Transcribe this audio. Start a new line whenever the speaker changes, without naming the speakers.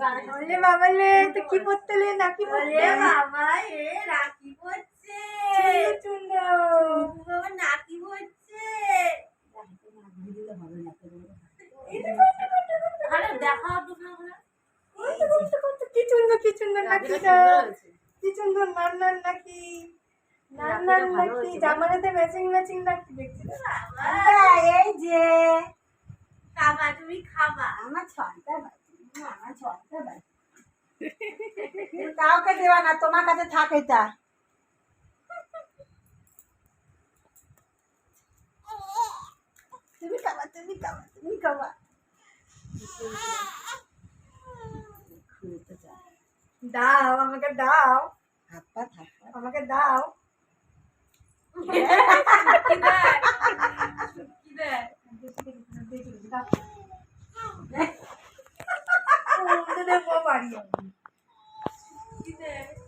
বলে বাবা লে তো কি পড়তে লে নাকি পড়তে?
বাবা এ রাখি পড়ছে।
সুন্দর
বাবা নাতি পড়ছে।
কি সুন্দর কি সুন্দর নাকি কি সুন্দর নান নান নাকি? নান নান নাকি? জামাটাতে ম্যাচিং ম্যাচিং নাকি দেখছি
এই যে
খাবা তুমি খাবা।
আমার ছয়টা কাউকে দেওয়া না তোমার কাছে থাক এটা। তুমি খাবা তুমি খাবা তুমি খাবা।
দাও আমাকে দাও।
হাত পা হাত
আমাকে দাও।
在网吧里
用的。现在。